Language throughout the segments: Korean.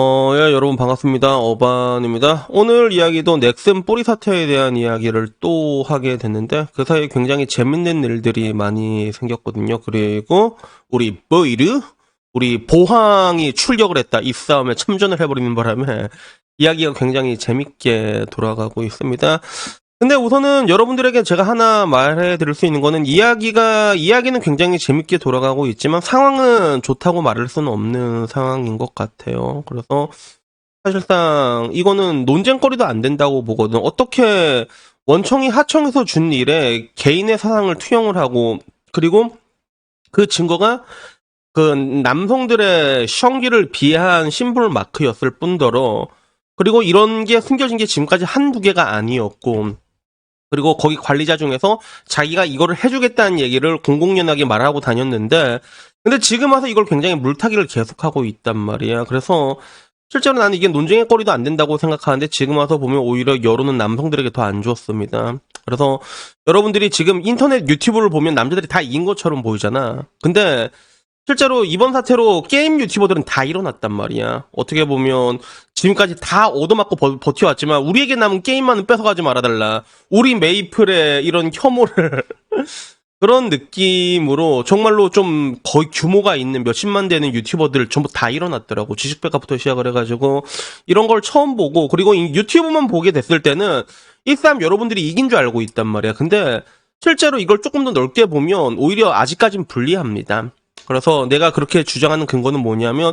어, 예, 여러분 반갑습니다. 어반입니다. 오늘 이야기도 넥슨 뿌리 사태에 대한 이야기를 또 하게 됐는데 그 사이에 굉장히 재밌는 일들이 많이 생겼거든요. 그리고 우리 버이르, 우리 보항이 출격을 했다. 이 싸움에 참전을 해버리는 바람에 이야기가 굉장히 재밌게 돌아가고 있습니다. 근데 우선은 여러분들에게 제가 하나 말해 드릴 수 있는 거는 이야기가, 이야기는 굉장히 재밌게 돌아가고 있지만 상황은 좋다고 말할 수는 없는 상황인 것 같아요. 그래서 사실상 이거는 논쟁거리도 안 된다고 보거든. 어떻게 원청이 하청에서 준 일에 개인의 사상을 투영을 하고 그리고 그 증거가 그 남성들의 시험기를 비하한 심볼 마크였을 뿐더러 그리고 이런 게 숨겨진 게 지금까지 한두 개가 아니었고 그리고 거기 관리자 중에서 자기가 이거를 해주겠다는 얘기를 공공연하게 말하고 다녔는데, 근데 지금 와서 이걸 굉장히 물타기를 계속하고 있단 말이야. 그래서 실제로 나는 이게 논쟁의 거리도 안 된다고 생각하는데 지금 와서 보면 오히려 여론은 남성들에게 더 안 좋습니다. 그래서 여러분들이 지금 인터넷 유튜브를 보면 남자들이 다 이긴 것처럼 보이잖아. 근데 실제로 이번 사태로 게임 유튜버들은 다 일어났단 말이야. 어떻게 보면 지금까지 다 얻어맞고 버, 버텨왔지만 우리에게 남은 게임만은 뺏어가지 말아달라. 우리 메이플의 이런 혐오를 그런 느낌으로 정말로 좀 거의 규모가 있는 몇십만 되는 유튜버들 전부 다 일어났더라고. 지식백과부터 시작을 해가지고 이런 걸 처음 보고 그리고 이 유튜브만 보게 됐을 때는 이 싸움 여러분들이 이긴 줄 알고 있단 말이야. 근데 실제로 이걸 조금 더 넓게 보면 오히려 아직까진 불리합니다. 그래서 내가 그렇게 주장하는 근거는 뭐냐면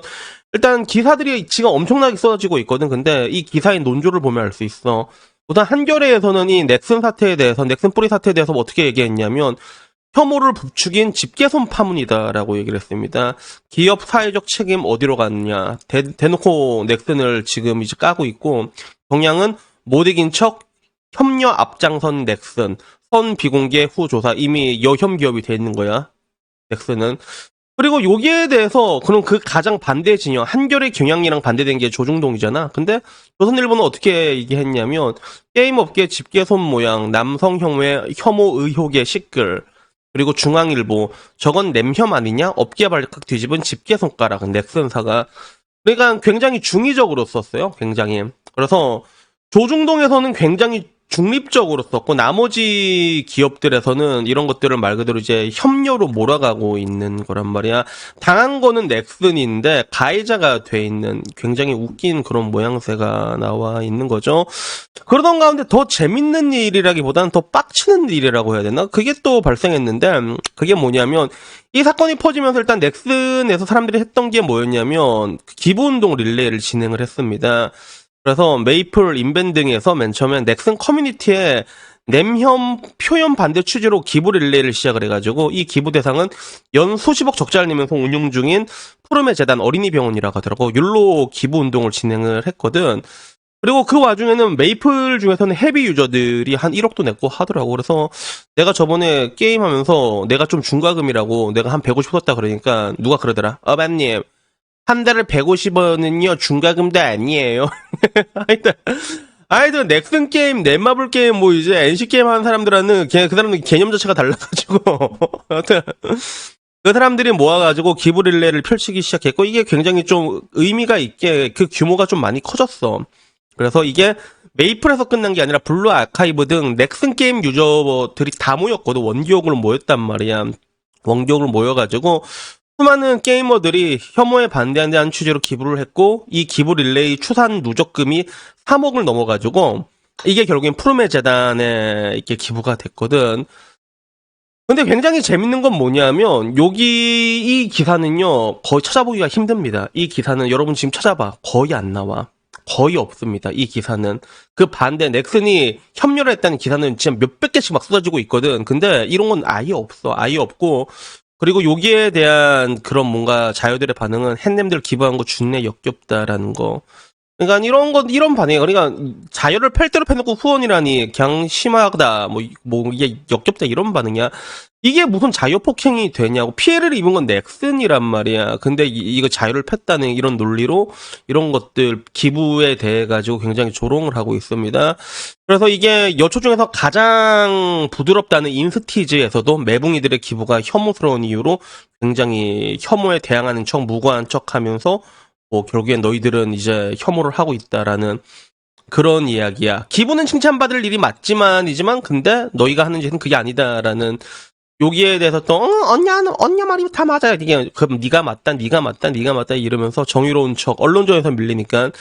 일단 기사들이 지금 엄청나게 쏟아지고 있거든. 근데 이 기사의 논조를 보면 알 수 있어. 우선 한겨레에서는 이 넥슨 사태에 대해서 넥슨 뿌리 사태에 대해서 뭐 어떻게 얘기했냐면 혐오를 부추긴 집게손 파문이다라고 얘기를 했습니다. 기업 사회적 책임 어디로 갔냐. 대, 대놓고 넥슨을 지금 이제 까고 있고 경향은 못 이긴 척 협력 앞장선 넥슨 선 비공개 후 조사 이미 여혐 기업이 돼 있는 거야. 넥슨은 그리고 여기에 대해서 그럼 그 가장 반대 진영 한결의 경향이랑 반대된 게 조중동이잖아. 근데 조선일보는 어떻게 얘기했냐면 게임 업계 집게손 모양 남성 혐오의 혐오 의혹의 시끌 그리고 중앙일보 저건 냄혐 아니냐 업계 발칵 뒤집은 집게 손가락 넥슨사가 그러니까 굉장히 중의적으로 썼어요. 굉장히 그래서 조중동에서는 굉장히 중립적으로 썼고 나머지 기업들에서는 이런 것들을 말 그대로 이제 협력으로 몰아가고 있는 거란 말이야. 당한 거는 넥슨인데 가해자가 돼 있는 굉장히 웃긴 그런 모양새가 나와 있는 거죠. 그러던 가운데 더 재밌는 일이라기보다는 더 빡치는 일이라고 해야 되나? 그게 또 발생했는데 음, 그게 뭐냐면 이 사건이 퍼지면서 일단 넥슨에서 사람들이 했던 게 뭐였냐면 기부 운동 릴레이를 진행을 했습니다. 그래서 메이플 인벤 등에서 맨 처음에 넥슨 커뮤니티에 냄혐 표현 반대 취지로 기부 릴레이를 시작을 해가지고 이 기부 대상은 연 수십억 적자를 내면서 운영 중인 푸르메 재단 어린이 병원이라고 하더라고 율로 기부 운동을 진행을 했거든. 그리고 그 와중에는 메이플 중에서는 헤비 유저들이 한 1억도 냈고 하더라고. 그래서 내가 저번에 게임하면서 내가 좀 중과금이라고 내가 한 150 썼다 그러니까 누가 그러더라. 어반님 한 달에 150원은요 중과금도 아니에요. 하여튼 아이들 넥슨 게임, 넷마블 게임, 뭐 이제 NC 게임 하는 사람들은 그냥 그 사람들 개념 자체가 달라가지고 하여튼 그 사람들이 모아가지고 기부 릴레이를 펼치기 시작했고 이게 굉장히 좀 의미가 있게 그 규모가 좀 많이 커졌어. 그래서 이게 메이플에서 끝난 게 아니라 블루 아카이브 등 넥슨 게임 유저들이 다 모였거든 원기옥으로 모였단 말이야. 원기옥으로 모여가지고 수많은 게이머들이 혐오에 반대한다는 취지로 기부를 했고 이 기부 릴레이 추산 누적금이 3억을 넘어가지고 이게 결국엔 푸르메 재단에 이렇게 기부가 됐거든. 근데 굉장히 재밌는 건 뭐냐면 여기 이 기사는요 거의 찾아보기가 힘듭니다. 이 기사는 여러분 지금 찾아봐 거의 안 나와. 거의 없습니다. 이 기사는 그 반대 넥슨이 협력을 했다는 기사는 진짜 몇백 개씩 막 쏟아지고 있거든. 근데 이런 건 아예 없어. 아예 없고 그리고 여기에 대한 그런 뭔가 자유들의 반응은 햇님들 기부한 거 준내 역겹다라는 거. 그러니까 이런 건 이런 반응이 그러니까 자유를 펼대로 펴놓고 후원이라니 그냥 심하다 뭐 뭐 이게 역겹다 이런 반응이야. 이게 무슨 자유 폭행이 되냐고 피해를 입은 건 넥슨이란 말이야. 근데 이, 거 자유를 폈다는 이런 논리로 이런 것들 기부에 대해 가지고 굉장히 조롱을 하고 있습니다. 그래서 이게 여초 중에서 가장 부드럽다는 인스티즈에서도 매붕이들의 기부가 혐오스러운 이유로 굉장히 혐오에 대항하는 척 무고한 척하면서 뭐 결국엔 너희들은 이제 혐오를 하고 있다라는 그런 이야기야. 기분은 칭찬받을 일이 맞지만이지만 근데 너희가 하는 짓은 그게 아니다라는 여기에 대해서 또 어, 언냐 언냐 말이 다 맞아요. 이게 그럼 네가 맞다, 네가 맞다, 네가 맞다 이러면서 정의로운 척 언론전에서 밀리니까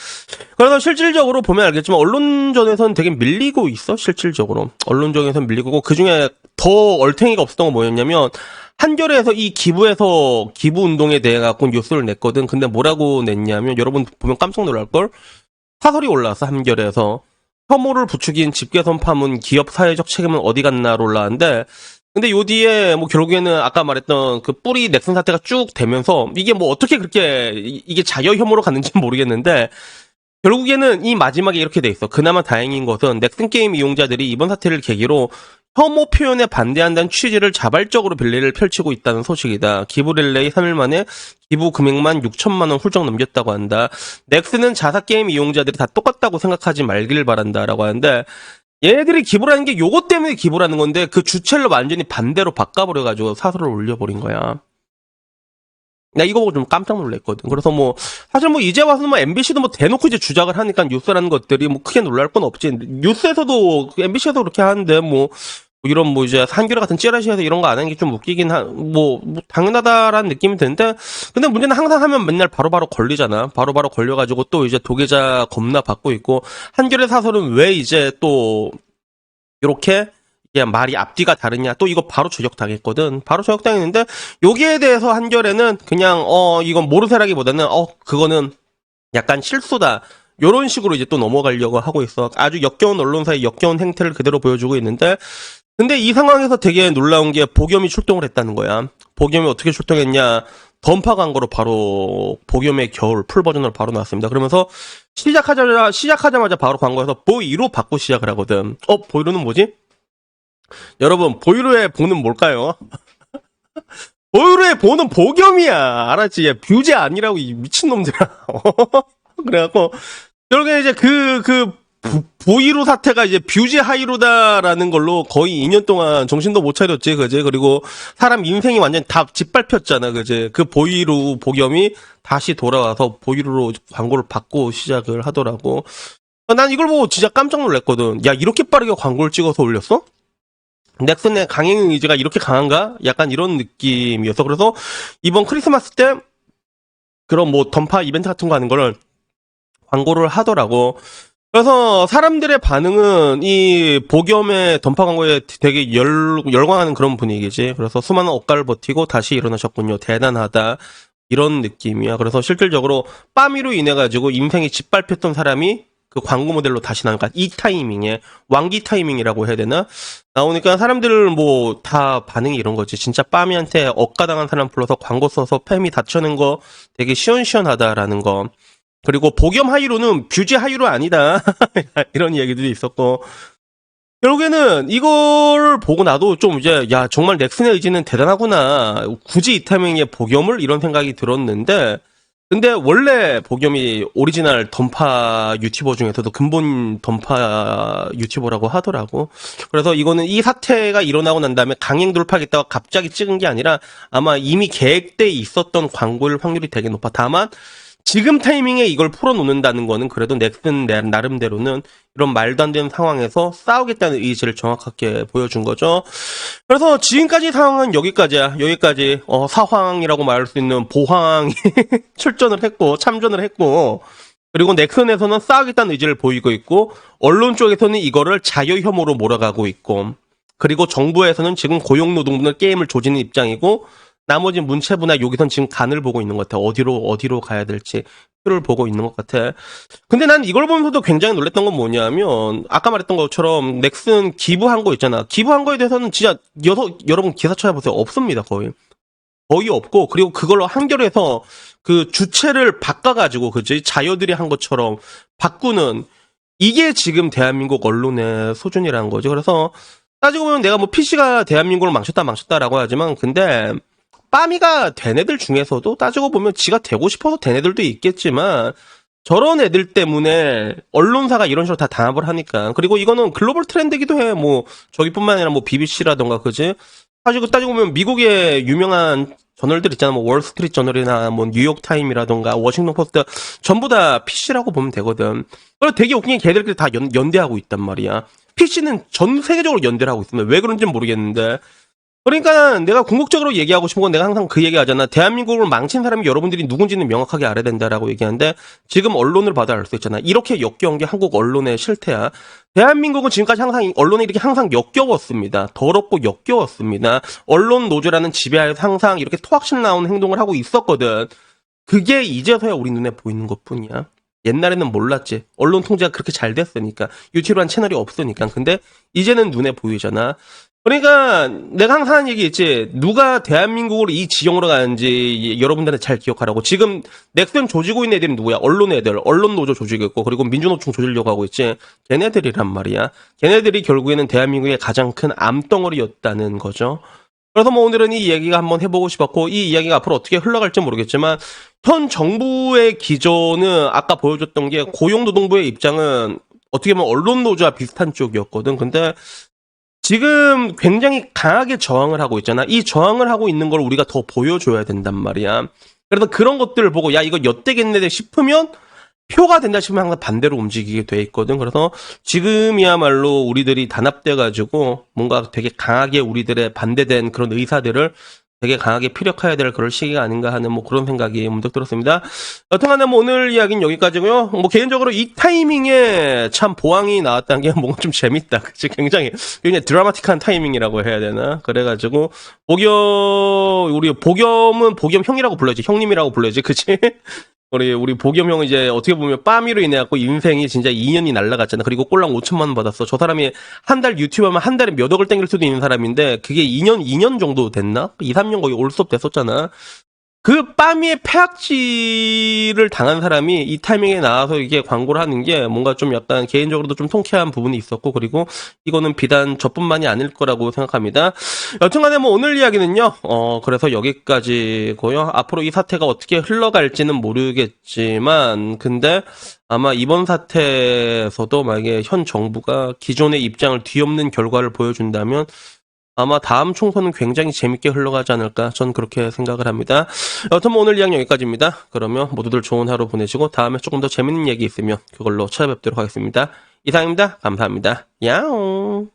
그래서 실질적으로 보면 알겠지만 언론전에서는 되게 밀리고 있어 실질적으로 언론전에서는 밀리고 그 중에 더 얼탱이가 없었던 건 뭐였냐면 한겨레에서 이 기부에서 기부 운동에 대해 갖고 뉴스를 냈거든. 근데 뭐라고 냈냐면 여러분 보면 깜짝 놀랄 걸 사설이 올라왔어 한겨레에서 혐오를 부추긴 집게선 파문 기업 사회적 책임은 어디 갔나로 올라왔는데 근데 요 뒤에 뭐 결국에는 아까 말했던 그 뿌리 넥슨 사태가 쭉 되면서 이게 뭐 어떻게 그렇게 이- 이게 자여 혐오로 갔는지는 모르겠는데 결국에는 이 마지막에 이렇게 돼 있어. 그나마 다행인 것은 넥슨 게임 이용자들이 이번 사태를 계기로 혐오 표현에 반대한다는 취지를 자발적으로 릴레이를 펼치고 있다는 소식이다. 기부 릴레이 3일 만에 기부 금액만 6천만 원 훌쩍 넘겼다고 한다. 넥슨은 자사 게임 이용자들이 다 똑같다고 생각하지 말길 바란다라고 하는데 얘네들이 기부라는 게 요것 때문에 기부라는 건데 그 주체를 완전히 반대로 바꿔버려가지고 사설을 올려버린 거야. 나 이거 보고 좀 깜짝 놀랐거든. 그래서 뭐 사실 뭐 이제 와서 뭐 MBC도 뭐 대놓고 이제 주작을 하니까 뉴스라는 것들이 뭐 크게 놀랄 건 없지. 뉴스에서도 MBC에서 그렇게 하는데 뭐 이런 뭐 이제 한겨레 같은 찌라시에서 이런 거 안 하는 게 좀 웃기긴 한뭐 뭐 당연하다라는 느낌이 드는데 근데 문제는 항상 하면 맨날 바로바로 걸리잖아. 바로 바로 걸려가지고 또 이제 도계자 겁나 받고 있고 한겨레 사설은 왜 이제 또 이렇게 그냥 말이 앞뒤가 다르냐. 또 이거 바로 저격당했거든. 바로 저격당했는데 여기에 대해서 한결에는 그냥 어 이건 모르쇠라기보다는 어 그거는 약간 실수다. 요런 식으로 이제 또 넘어가려고 하고 있어. 아주 역겨운 언론사의 역겨운 행태를 그대로 보여주고 있는데 근데 이 상황에서 되게 놀라운 게 복염이 출동을 했다는 거야 복염이 어떻게 출동했냐 던파 광고로 바로 복염의 겨울 풀 버전으로 바로 나왔습니다 그러면서 시작하자마자 시작하자마자 바로 광고에서 보이로 받고 시작을 하거든 어 보이로는 뭐지? 여러분 보이로의 보는 뭘까요? 보이로의 보는 복염이야 알았지? 얘 뷰제 아니라고 이 미친놈들아 그래갖고 결국에 이제 그그 보이로 사태가 이제 뷰제 하이로다라는 걸로 거의 2년 동안 정신도 못 차렸지 그제 그리고 사람 인생이 완전 다 짓밟혔잖아 그제 그 보이로 복염이 다시 돌아와서 보이로로 광고를 받고 시작을 하더라고 어, 난 이걸 보고 진짜 깜짝 놀랐거든 야 이렇게 빠르게 광고를 찍어서 올렸어? 넥슨의 강행 의지가 이렇게 강한가? 약간 이런 느낌이어서 그래서 이번 크리스마스 때 그런 뭐 던파 이벤트 같은 거 하는 거를 광고를 하더라고. 그래서 사람들의 반응은 이 복염의 던파 광고에 되게 열, 열광하는 그런 분위기지. 그래서 수많은 억가를 버티고 다시 일어나셨군요. 대단하다. 이런 느낌이야. 그래서 실질적으로 빠미로 인해 가지고 인생이 짓밟혔던 사람이 그 광고 모델로 다시 나오니까 이 타이밍에 왕기 타이밍이라고 해야 되나? 나오니까 사람들 뭐 다 반응이 이런 거지. 진짜 빠미한테 억가당한 사람 불러서 광고 써서 팸이 다쳐낸 거 되게 시원시원하다라는 거. 그리고 복염 하이로는 뷰지 하이로 아니다. 이런 이야기도 있었고. 결국에는 이걸 보고 나도 좀 이제 야 정말 넥슨의 의지는 대단하구나. 굳이 이 타이밍에 복염을 이런 생각이 들었는데 근데 원래 복염이 오리지널 던파 유튜버 중에서도 근본 던파 유튜버라고 하더라고. 그래서 이거는 이 사태가 일어나고 난 다음에 강행 돌파하겠다고 갑자기 찍은 게 아니라 아마 이미 계획돼 있었던 광고일 확률이 되게 높아. 다만 지금 타이밍에 이걸 풀어놓는다는 거는 그래도 넥슨 내- 나름대로는 이런 말도 안 되는 상황에서 싸우겠다는 의지를 정확하게 보여준 거죠. 그래서 지금까지 상황은 여기까지야. 여기까지 어, 사황이라고 말할 수 있는 보황이 출전을 했고 참전을 했고 그리고 넥슨에서는 싸우겠다는 의지를 보이고 있고 언론 쪽에서는 이거를 자유 혐오로 몰아가고 있고 그리고 정부에서는 지금 고용노동부는 게임을 조지는 입장이고 나머지 문체부나 여기선 지금 간을 보고 있는 것 같아. 어디로 어디로 가야 될지 표를 보고 있는 것 같아. 근데 난 이걸 보면서도 굉장히 놀랬던 건 뭐냐면 아까 말했던 것처럼 넥슨 기부한 거 있잖아. 기부한 거에 대해서는 진짜 여섯 여러분 기사 찾아보세요. 없습니다 거의. 거의 없고 그리고 그걸로 한결에서 그 주체를 바꿔가지고 그지 자녀들이 한 것처럼 바꾸는 이게 지금 대한민국 언론의 수준이라는 거죠. 그래서 따지고 보면 내가 뭐 PC가 대한민국을 망쳤다 망쳤다라고 하지만 근데 빠미가 된 애들 중에서도 따지고 보면 지가 되고 싶어서 된 애들도 있겠지만 저런 애들 때문에 언론사가 이런 식으로 다 단합을 하니까 그리고 이거는 글로벌 트렌드기도 해. 뭐 저기뿐만 아니라 뭐 BBC라던가 그지? 사실 그 따지고 보면 미국의 유명한 저널들 있잖아. 뭐 월스트리트 저널이나 뭐 뉴욕 타임이라던가 워싱턴 포스트 전부 다 PC라고 보면 되거든. 그리고 되게 웃긴 게 걔들끼리 다 연, 연대하고 있단 말이야. PC는 전 세계적으로 연대를 하고 있습니다. 왜 그런지는 모르겠는데. 그러니까 내가 궁극적으로 얘기하고 싶은 건 내가 항상 그 얘기 하잖아. 대한민국을 망친 사람이 여러분들이 누군지는 명확하게 알아야 된다라고 얘기하는데 지금 언론을 봐도 알 수 있잖아. 이렇게 역겨운 게 한국 언론의 실태야. 대한민국은 지금까지 항상 언론이 이렇게 항상 역겨웠습니다. 더럽고 역겨웠습니다. 언론 노조라는 지배하에서 항상 이렇게 토악질 나온 행동을 하고 있었거든. 그게 이제서야 우리 눈에 보이는 것 뿐이야. 옛날에는 몰랐지. 언론 통제가 그렇게 잘 됐으니까. 유튜브란 채널이 없으니까. 근데 이제는 눈에 보이잖아. 그러니까 내가 항상 하는 얘기 있지. 누가 대한민국을 이 지형으로 가는지 여러분들한테 잘 기억하라고. 지금 넥슨 조지고 있는 애들이 누구야? 언론 애들. 언론 노조 있고 그리고 민주노총 조지려고 하고 있지. 걔네들이란 말이야. 걔네들이 결국에는 대한민국의 가장 큰 암덩어리였다는 거죠. 그래서 뭐 오늘은 이 이야기가 한번 해보고 싶었고 이 이야기가 앞으로 어떻게 흘러갈지 모르겠지만 현 정부의 기조는 아까 보여줬던 게 고용노동부의 입장은 어떻게 보면 언론 노조와 비슷한 쪽이었거든. 근데 지금 굉장히 강하게 저항을 하고 있잖아. 이 저항을 하고 있는 걸 우리가 더 보여줘야 된단 말이야. 그래서 그런 것들을 보고 야 이거 엿되겠네 싶으면 표가 된다 싶으면 항상 반대로 움직이게 돼 있거든. 그래서 지금이야말로 우리들이 단합돼 가지고 뭔가 되게 강하게 우리들의 반대된 그런 의사들을 되게 강하게 피력해야 될 그런 시기가 아닌가 하는 뭐 그런 생각이 문득 들었습니다. 여튼간에 뭐 오늘 이야기는 여기까지고요. 뭐 개인적으로 이 타이밍에 참 보왕이 나왔다는 게 뭔가 좀 재밌다. 그치? 굉장히 굉장히 드라마틱한 타이밍이라고 해야 되나? 그래가지고 보겸 우리 보겸은 보겸 형이라고 불러야지 형님이라고 불러야지 그치? 우리 우리 보겸 형은 이제 어떻게 보면 빠미로 인해 갖고 인생이 진짜 2년이 날라갔잖아. 그리고 꼴랑 5천만 원 받았어. 저 사람이 한 달 유튜브 하면 한 달에 몇 억을 땡길 수도 있는 사람인데 그게 2년 2년 정도 됐나? 2, 3년 거의 올스톱 됐었잖아. 그 빠미의 폐악질을 당한 사람이 이 타이밍에 나와서 이게 광고를 하는 게 뭔가 좀 약간 개인적으로도 좀 통쾌한 부분이 있었고 그리고 이거는 비단 저뿐만이 아닐 거라고 생각합니다. 여튼간에 뭐 오늘 이야기는요. 어 그래서 여기까지고요. 앞으로 이 사태가 어떻게 흘러갈지는 모르겠지만 근데 아마 이번 사태에서도 만약에 현 정부가 기존의 입장을 뒤엎는 결과를 보여준다면 아마 다음 총선은 굉장히 재밌게 흘러가지 않을까 전 그렇게 생각을 합니다. 여튼 뭐 오늘 이야기 여기까지입니다. 그러면 모두들 좋은 하루 보내시고 다음에 조금 더 재밌는 얘기 있으면 그걸로 찾아뵙도록 하겠습니다. 이상입니다. 감사합니다. 야옹.